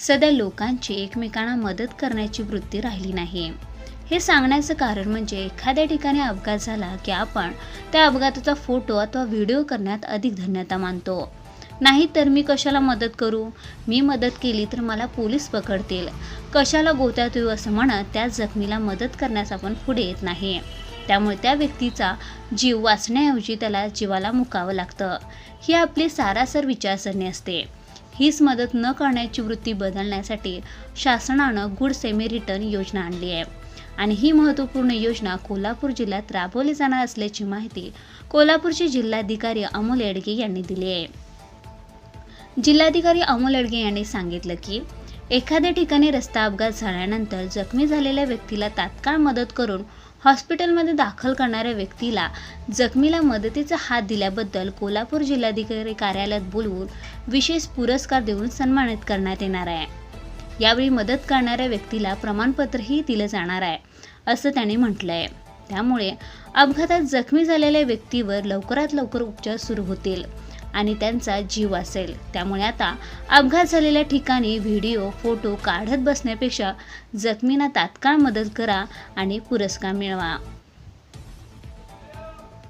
सध्या लोकांची एकमेकांना मदत करण्याची वृत्ती राहिली नाही. हे सांगण्याचं कारण म्हणजे एखाद्या ठिकाणी अपघात झाला की आपण त्या अपघाताचा फोटो अथवा व्हिडिओ करण्यात अधिक धन्यता मानतो. नाही तर मी कशाला मदत करू? मी मदत केली तर मला पोलीस पकडतील. कशाला गोत्यात येऊ असं म्हणत त्या जखमीला मदत करण्यास आपण पुढे येत नाही. त्यामुळे त्या व्यक्तीचा जीव वाचण्याऐवजी त्याला जीवाला मुकावं लागतं. ही आपली सारासर विचारसरणी असते. हीच मदत न करण्याची वृत्ती बदलण्यासाठी शासनानं गुड सेमी रिटर्न योजना आणली आहे. आणि ही महत्त्वपूर्ण योजना कोल्हापूर जिल्ह्यात राबवली जाणार असल्याची माहिती कोल्हापूरचे जिल्हाधिकारी अमोल येडगे यांनी दिली आहे. जिल्हाधिकारी अमोल येडगे यांनी सांगितलं की एखाद्या ठिकाणी रस्ता अपघात झाल्यानंतर जखमी झालेल्या व्यक्तीला तात्काळ मदत करून हॉस्पिटलमध्ये दाखल करणाऱ्या व्यक्तीला जखमीला मदतीचा हात दिल्याबद्दल कोल्हापूर जिल्हाधिकारी कार्यालयात बोलवून विशेष पुरस्कार देऊन सन्मानित करण्यात येणार आहे. यावेळी मदत करणाऱ्या व्यक्तीला प्रमाणपत्रही दिलं जाणार आहे असं त्याने म्हटलं आहे त्यामुळे अपघातात जखमी झालेल्या व्यक्तीवर लवकरात लवकर उपचार सुरू होतील. आणि त्यांचा जीव असेल. त्यामुळे आता अपघात झालेल्या ठिकाणी व्हिडिओ फोटो काढत बसण्यापेक्षा जखमींना तात्काळ मदत करा आणि पुरस्कार मिळवा.